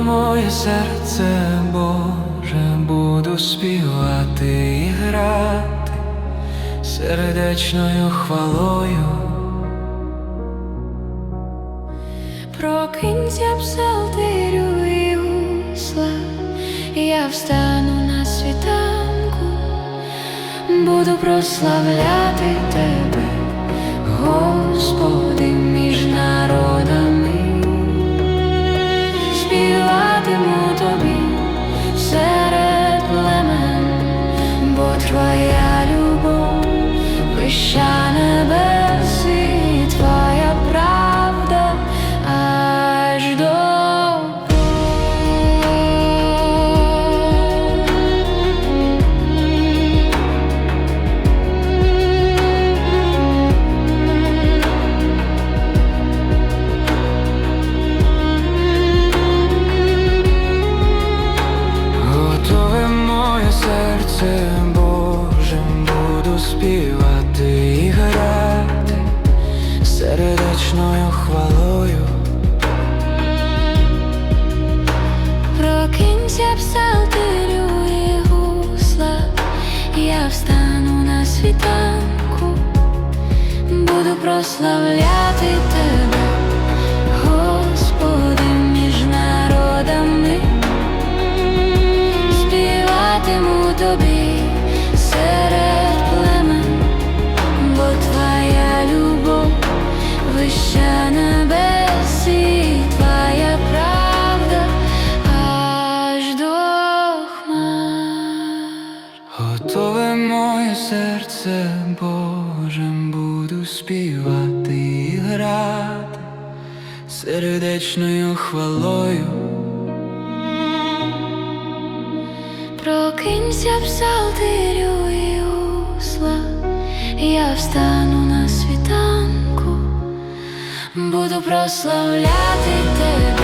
Моє серце, Боже, буду співати і грати сердечною хвалою. Прокинься псалтирю і гусла, я встану на світанку, буду прославляти тебе, буду співати і грати сердечною хвалою. Прокинься псалтирю і гусла, я встану на світанку, буду прославляти серце, Боже, буду співати і грати сердечною хвалою. Прокинься псалтирю і гусла, я встану на світанку, буду прославляти тебе,